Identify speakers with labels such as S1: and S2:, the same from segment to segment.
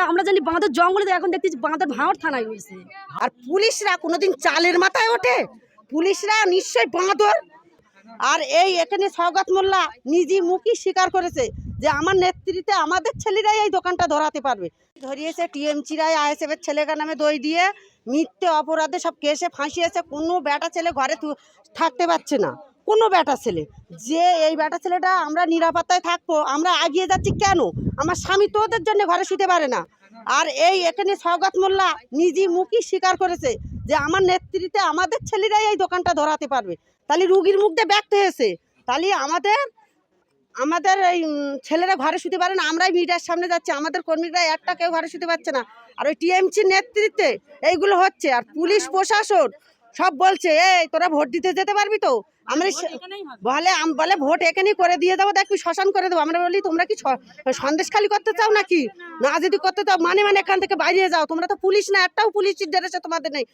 S1: তাহলে আমরা জানি বাঁধের জঙ্গলে এখন দেখতেছি বাঁধের ভাঁড় থানায় হয়েছে
S2: আর পুলিশরা কোনোদিন চালের মাথায় ওঠে? পুলিশরা নিশ্চয় বাঁদর। আর এই এখানে সৌগত মোল্লা নিজে মুখই স্বীকার করেছে যে আমার নেতৃত্বে আমাদের ছেলেরাই এই দোকানটা ধরাতে পারবে। ধরিয়েছে টিএমসি রায় আইএসএফের ছেলেকার নামে দই দিয়ে মিথ্যে অপরাধে সব কেসে ফাঁসিয়েছে। কোনো বেটা ছেলে ঘরে থাকতে পারছে না। কোনো বেটা ছেলে। যে এই বেটা ছেলেটা আমরা নিরাপত্তায় থাকব, আমরা এগিয়ে যাচ্ছি কেন? আমার স্বামী তো ওদের জন্য ঘরে শুতে পারে না। আর এই এখানে সৌগত মোল্লা নিজে মুখই স্বীকার করেছে যে আমার নেতৃত্বে আমাদের ছেলেরাই এই দোকানটা ধরাতে পারবে। তাহলে রুগীর মুখটা ব্যক্ত হয়েছে। তাহলে আমাদের আমাদের এই ছেলেরা ঘরে শুতে পারে না। আমরাই মিডিয়ার সামনে যাচ্ছি। আমাদের কর্মীরা একটা কেউ ঘরে শুতে পারছে না। আর ওই টিএমসির নেতৃত্বে এইগুলো হচ্ছে। আর পুলিশ, প্রশাসন সব বলছে এই তোরা ভোট দিতে যেতে পারবি তো? আমরা সে- বলে বলে ভোট এখানেই করে দিয়ে দেবো দেখবি শ্মশান করে দেবো। আমরা বলি তোমরা কি সন্দেশ খালি করতে চাও নাকি? না যদি করতে চাও মানে মানে এখান থেকে বাইরে যাও। তোমরা তো পুলিশ না একটাও পুলিশের ড্রেসে তোমাদের নেই।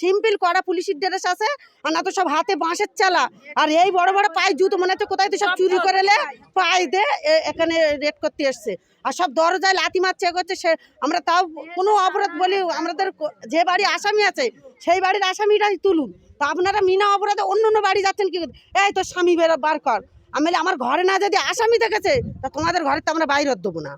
S2: সিম্পল করা পুলিশের ড্রেস আছে আর না তো সব হাতে বাঁশের চালা। আর এই বড় বড় পায়ে জুতো মনে হচ্ছে কোথায় তো সব চুরি করে লে পায়ে। দে এখানে রেড করতে এসছে। আর সব দরজায় লাথি মারছে এ করছে সে আমরা তাও কোনো অপরাধ বলি আমাদের যে বাড়ি আসামি আছে সেই বাড়ির আসামিরাই তুলুন। তা আপনারা মিনা অপরাধে অন্য অন্য বাড়ি যাচ্ছেন কি? এই তোর স্বামী বেরো বার কর। আমি আমার ঘরে না যদি আসামি দেখেছে, তা তোমাদের ঘরে তো আমরা বাইরে দেবো না।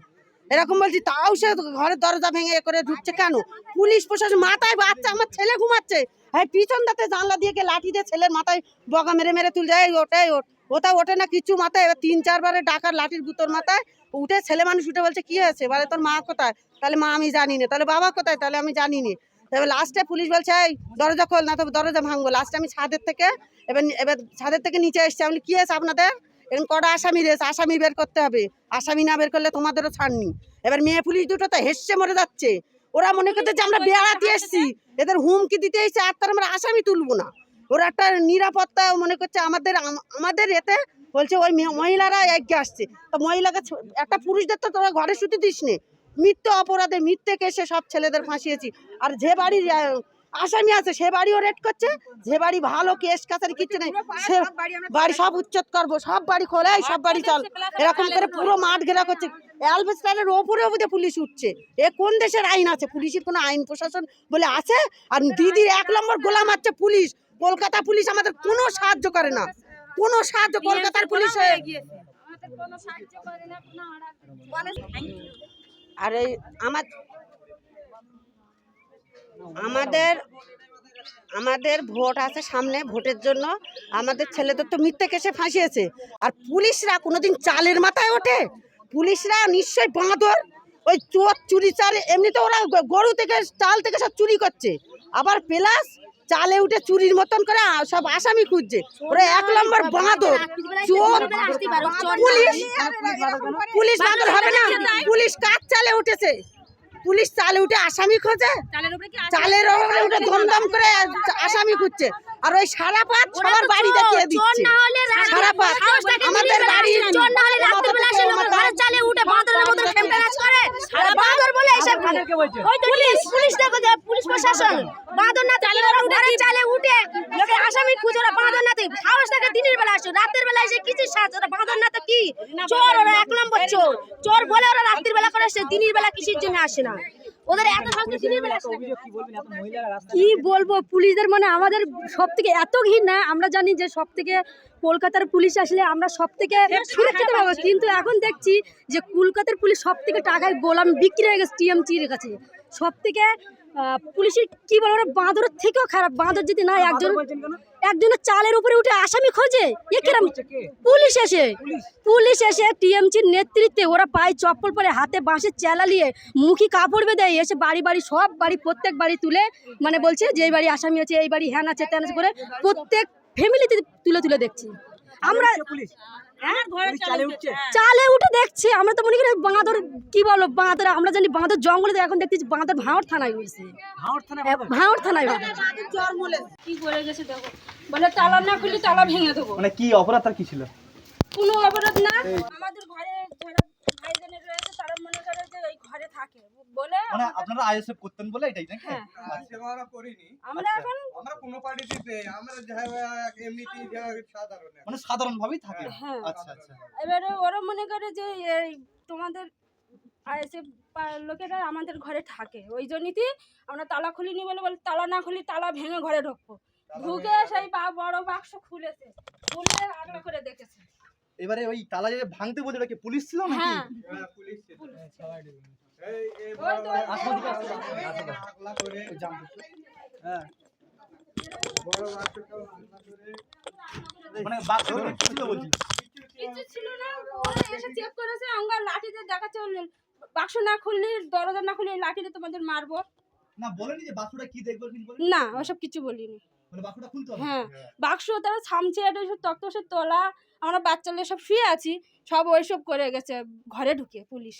S2: এরকম বলছি, তাও সে ঘরের দরজা ভেঙে করে ঢুকছে কেন? পুলিশ প্রশাসন মাথায় বাচ্চা, আমার ছেলে ঘুমাচ্ছে। হ্যাঁ পিছন দাতে জানলা দিয়ে লাঠি দিয়ে ছেলের মাথায় বগা মেরে মেরে তুল যায় ওটাই ওঠ। ওটা ওঠে না কিছু মাথায়। এবার তিন চারবারে ডাকার লাঠির গুতোর মাথায় উঠে ছেলে মানুষ উঠে বলছে, কি হয়েছে? বলে, তোর মা কোথায়? তাহলে, মা আমি জানি না। তাহলে, বাবা কোথায়? তাহলে, আমি জানি না। তবে লাস্টে পুলিশ বলছে, এই, দরজা খোল, না তো দরজা ভাঙবো। লাস্টে আমি ছাদের থেকে, এবার এবার ছাদের থেকে নিচে এসছি। আমি কি আছে আপনাদের? এরকম কটা আসামি রয়েছে, আসামি বের করতে হবে। আসামি না বের করলে তোমাদেরও ছাড়নি এবার মেয়ে পুলিশ দুটো তো হেসছে মরে যাচ্ছে। ওরা মনে করছে যে আমরা বেড়াতে এসছি। এদের হুমকি দিতে এসেছে, আর তার আমরা আসামি তুলবো না। ওরা একটা নিরাপত্তা মনে করছে, আমাদের আমাদের এতে, বলছে, ওই মহিলারা এগিয়ে আসছে। তো মহিলাকে একটা পুরুষদের তো তোরা ঘরে শুতে দিস নে মিথ্যে অপরাধে, মিথ্যে কেসে সব ছেলেদের ফাঁসিয়েছি। আর যে বাড়ি আসামি আছে, সে বাড়িও রেড করছে। যে বাড়ি ভালো কেস, কাছারি কিচ্ছু নেই, সে বাড়ি সব উচ্ছেদ করব, সব বাড়ি খোলে সব বাড়ি চল। এরকম করে পুরো মাঠ ঘেরা করছে। অ্যালবেস্টারের ওপরে ওপরে পুলিশ উঠছে। এ কোন দেশের আইন আছে? পুলিশের কোনো আইন প্রশাসন বলে আছে? আর দিদির এক নম্বর গোলাম আছে পুলিশ। কলকাতা পুলিশ আমাদের কোনো সাহায্য করে না। কোনো সাহায্য কলকাতার পুলিশ হয়ে আর এই আমার, আমাদের আমাদের ভোট আছে সামনে ভোটের জন্য। আমাদের ছেলেদের তো মিথ্যে কেসে ফাঁসিয়েছে। আর পুলিশরা কোনোদিন চালের মাথায় ওঠে। পুলিশরা নিশ্চয়ই বাঁদর। ওই চোর চুরি চার এমনিতে ওরা গরু থেকে, চাল থেকে সব চুরি করছে। আবার প্লাস চালে উঠে চুরির মতন করে সব আসামি খুঁজছে। ওরা এক নম্বর বাঁদর চোর পুলিশ পুলিশ বাঁদর হবে না। পুলিশ কাজ চালে উঠেছে? পুলিশ চালে উঠে আসামি খোঁজে। চালের ওপরে উঠে ধমধম করে আসামি খুঁজছে। আর ওই সারা পাত সবার বাড়ি দেখিয়ে দিচ্ছে। সারা পাত আমাদের বাড়ি
S3: পুলিশ প্রশাসন। বাঁধন না চালে ওরা ঘরে চালে উঠে লোকে আসামি খুঁজে বাঁধন না সাহস থাকে দিনের বেলা আসে রাতের বেলা এসে কিছু সাহায্য? ওরা বাঁধন না তো কি? চোর ওরা এক নম্বর চোর। চোর বলে ওরা রাত্রির বেলা করে আসে দিনের বেলা কিসের জন্য আসে না? ওদের এত সাহস দিনের বেলা আসে।
S1: কি বলব পুলিশদের মানে আমাদের সব থেকে এত ঘৃণা আমরা জানি যে সব থেকে কলকাতার পুলিশ আসলে আমরা সব থেকে সুরক্ষিত পাবো কিন্তু এখন দেখছি যে কলকাতার পুলিশ সব থেকে টাকায় গোলাম বিক্রি হয়ে গেছে টিএমচির কাছে। সব থেকে পুলিশের কি বলব ওরা বাঁদরের থেকেও খারাপ। বাঁদর যদি না একজন একজনের চালের উপরে উঠে আসামি খোঁজে। এ কিরম পুলিশ এসে। পুলিশ। এসে টিএমসির নেতৃত্বে ওরা পায়ে চপ্পল পরে হাতে বাঁশে চালালিয়ে মুখী কাপড় বেঁধে এসে বাড়ি বাড়ি সব বাড়ি প্রত্যেক বাড়ি তুলে মানে বলছে যে এই বাড়ি আসামি আছে এই বাড়ি হ্যান আছে ত্যান আছে করে প্রত্যেক ফ্যামিলিতে তুলে তুলে দেখছি। আমরা চালে উঠে দেখছি আমরা তো মনে করি বাঁদর কি বলো বাঁদর আমরা জানি বাঁদর জঙ্গলে এখন দেখতেছি বাঁদর ভাঁড় থানায় হয়েছে। ভাঁড় থানায়।
S4: কি করে গেছে দেখো। বলে তালা না খুললে তালা ভেঙে দেবো।
S5: মানে কি অপরাধ তার কি ছিল?
S4: কোনো অপরাধ না। আমাদের ঘরে যারা ভাইজানের রয়েছে তারা মনে করে যে ওই ঘরে থাকে বলে
S5: মানে আপনারা আইএসএফ করতেন বলে এটাই নাকি?
S4: হ্যাঁ।
S5: আচ্ছা।
S6: আমরা করিনি।
S4: আমরা এখন
S6: আমরা কোনো পার্টিতে নেই আমরা যা এমনিতেই যা সাধারণ
S5: মানে সাধারণ ভাবেই থাকে।
S4: হ্যাঁ
S5: আচ্ছা আচ্ছা।
S4: এবারে ওরা মনে করে যে এই তোমাদের আইএসএফ লোকেরা আমাদের ঘরে থাকে। ওই জন্যই আমরা তালা খুলিনি বলে বলে তালা না খুলি তালা ভেঙে ঘরে ঢুকবো। ঢুকে সেই বা- বড় বাক্স খুলেছে। খুলে আগলা করে দেখেছে।
S5: এবারে ওই তালা যে ভাঙতে বলছে ওটা কি পুলিশ ছিল নাকি?
S4: হ্যাঁ।
S6: হ্যাঁ, পুলিশ ছিল।
S5: হ্যাঁ। মানে বাক্স বলছি।
S4: কিছু ছিল না ওরা এসে চেক করেছে আমরা লাঠিতে দেখাচ্ছে বাক্স না খুললি দরজা না খুললি লাঠিতে তোমাদের মারবো।
S5: না বলেনি যে বাক্সটা কি দেখব কিছু
S4: না ওসব কিছু বলিনি।
S5: মানে হবে?
S4: হ্যাঁ বাক্স তারা ছামছে এটা সব তক্ত সব তোলা আমরা বাচ্চারা সব শুয়ে আছি সব ওইসব করে গেছে ঘরে ঢুকে পুলিশ।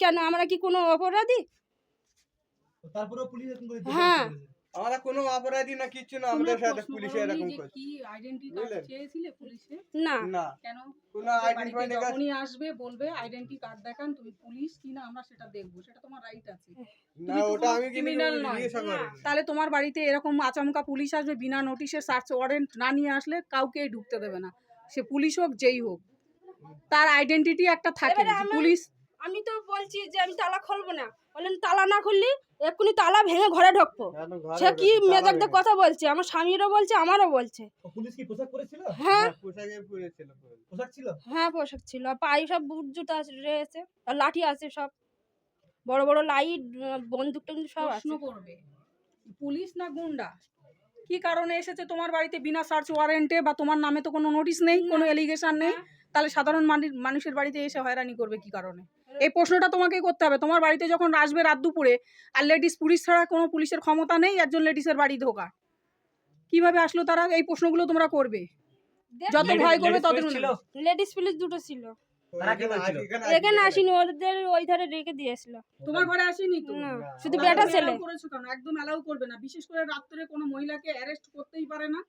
S4: কেন আমরা কি কোনো অপরাধী?
S5: করে
S4: হ্যাঁ।
S6: আমরা কোনো অপরাধী না কিচ্ছু না আমাদের সাথে পুলিশে এরকম করছে।
S7: কি আইডেন্টি কার্ড চেয়েছিলে পুলিশে?
S4: না।
S6: না।
S7: কেন?
S6: কোনো
S7: তোমার
S6: আইডেন্টি
S7: বাড়িতে যখনই আসবে বলবে আইডেন্টি কার্ড দেখান তুমি পুলিশ কিনা আমরা সেটা দেখব সেটা তোমার রাইট আছে।
S6: না ওটা আমি
S7: criminal নয়। তাহলে তোমার বাড়িতে এরকম আচমকা পুলিশ আসবে বিনা নোটিশে সার্চ ওয়ারেন্ট না নিয়ে আসলে কাউকেই ঢুকতে দেবে না। সে পুলিশ হোক যেই হোক তার আইডেন্টিটি একটা থাকে পুলিশ
S4: আমি তো বলছি যে আমি তালা খুলবো না। বললেন তালা না খুললি এক্ষুনি তালা ভেঙে ঘরে ঢুকবো। সে কি
S6: তালা
S4: মেজাক দিয়ে
S6: ভেঙে।
S4: কথা বলছে? আমার স্বামীরও বলছে আমারও বলছে।
S5: পুলিশ কি পোশাক পরেছিল?
S4: হ্যাঁ।
S6: হ্যাঁ, পোশাকে পরেছিল পুরো।
S5: পোশাক ছিল?
S4: হ্যাঁ পোশাক ছিল। আর পায়ে সব বুট জুতা রয়েছে। আর লাঠি আছে সব। বড় বড় লাইট বন্দুক টন্দুক সব
S7: প্রশ্ন
S4: আছে
S7: করবে। পুলিশ না গুন্ডা? কি কারণে এসেছে তোমার বাড়িতে বিনা সার্চ ওয়ারেন্টে বা তোমার নামে তো কোনো নোটিশ নেই কোনো এলিগেশন নেই? তাহলে সাধারণ মানুষের বাড়িতে এসে হয়রানি করবে কি কারণে? এই প্রশ্নটা তোমাকেই করতে হবে। তোমার বাড়িতে যখন আসবে রাত দুপুরে আর লেডিস পুলিশ ছাড়া কোনো পুলিশের ক্ষমতা নেই একজন লেডিসের বাড়ি ঢোকা কীভাবে আসলো তারা? এই প্রশ্নগুলো তোমরা করবে। যত ভয় করবে তত
S4: লেডিস পুলিশ দুটো ছিল।
S6: এখানে
S5: বলছিল?
S6: আসি- এখানে
S4: এখানে
S6: আসি-
S4: আসিনি ওদের। ওই ধারে রেখে দিয়েছিল
S7: তোমার ঘরে আসেনি তো?
S4: শুধু বেটা ছেলে।
S7: করেছ কেন? একদম অ্যালাউ করবে না। বিশেষ করে রাত্রে কোনো মহিলাকে অ্যারেস্ট করতেই পারে না।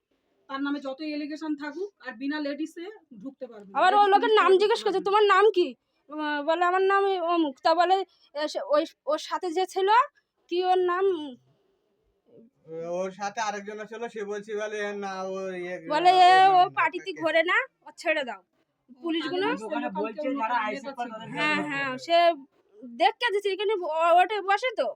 S7: তার নামে যতই এলিগেশন থাকুক আর বিনা লেডিসে ঢুকতে পারবে না।
S4: আবার ও লোকের নাম জিজ্ঞেস করছে তোমার নাম কি? বলে আমার নাম অমুক। তা বলে ওই ওর সাথে যে ছিল কি ওর নাম?
S6: ওর সাথে আরেকজন ছিল সে বলছি বলে না ও ইয়ে
S4: বলে এ ও পার্টিতে ঘোরে না ও ছেড়ে দাও। পুলিশগুলো
S7: যারা আইসি
S4: হ্যাঁ হ্যাঁ সে দেখতে দিচ্ছে এখানে ও- ওঠে বসে তো।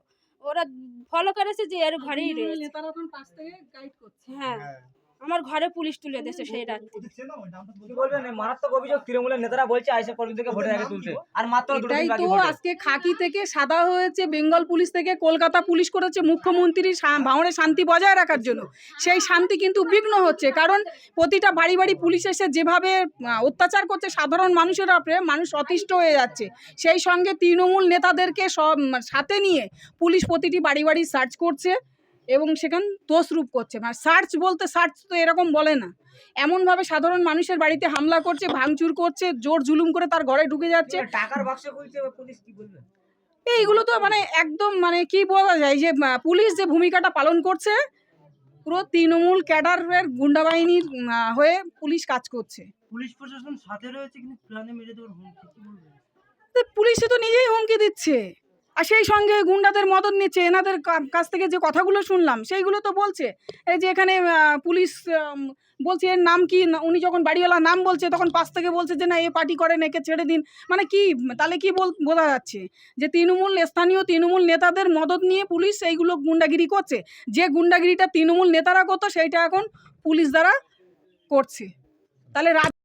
S4: ওরা ফলো করেছে যে এর ঘরেই রয়েছে।
S7: নেতারা এখন পাশ থেকে গাইড করছে।
S4: হ্যাঁ।
S6: হ্যাঁ।
S4: আমার ঘরে পুলিশ তুলে দিয়েছে সেই রাত
S5: ওদের চেনো ওই নামটা
S8: কি
S5: বলতে
S8: বলবেন এই মারাত্মক অভিযোগ তৃণমূলের নেতারা বলছে আইসা কর্মীদেরকে ভোটের আগে তুলতে। আর মাত্র
S7: এটাই তো আজকে খাকি থেকে সাদা হয়েছে বেঙ্গল পুলিশ থেকে কলকাতা পুলিশ করেছে মুখ্যমন্ত্রী শা- ভাঙড়ে শান্তি বজায় রাখার জন্য। সেই শান্তি কিন্তু বিঘ্ন হচ্ছে কারণ প্রতিটা বাড়ি বাড়ি পুলিশ এসে যেভাবে অত্যাচার করছে সাধারণ মানুষের উপরে মানুষ অতিষ্ঠ হয়ে যাচ্ছে। সেই সঙ্গে তৃণমূল নেতাদেরকে সব সাথে নিয়ে পুলিশ প্রতিটি বাড়ি বাড়ি সার্চ করছে। এবং সেখান দোষরূপ করছে। মানে সার্চ বলতে সার্চ তো এরকম বলে না। এমনভাবে সাধারণ মানুষের বাড়িতে হামলা করছে ভাঙচুর করছে জোর জুলুম করে তার ঘরে ঢুকে যাচ্ছে।
S8: টাকার বাক্স খুলছে পুলিশ কি বলবে?
S7: এইগুলো তো মানে একদম মানে কি বলা যায় যে পুলিশ যে ভূমিকাটা পালন করছে পুরো তৃণমূল ক্যাডারের গুন্ডা বাহিনীর হয়ে পুলিশ কাজ করছে।
S8: পুলিশ প্রশাসন সাথে রয়েছে কিন্তু প্রাণে মেরে দেওয়ার হুমকি
S7: পুলিশে তো নিজেই হুমকি দিচ্ছে। আর সেই সঙ্গে গুন্ডাদের মদত নিচ্ছে, এনাদের কাছ থেকে যে কথাগুলো শুনলাম, সেইগুলো তো বলছে। এই যে এখানে পুলিশ বলছে এর নাম কি? উনি যখন বাড়িওয়ালা নাম বলছে, তখন পাশ থেকে বলছে যে, না, এ পার্টি করেন একে ছেড়ে দিন। মানে কি, তাহলে কি বল, বোঝা যাচ্ছে যে তৃণমূল, স্থানীয় তৃণমূল নেতাদের মদত নিয়ে পুলিশ এইগুলো গুন্ডাগিরি করছে। যে গুন্ডাগিরিটা তৃণমূল নেতারা করতো, সেইটা এখন পুলিশ দ্বারা করছে। তাহলে রাজ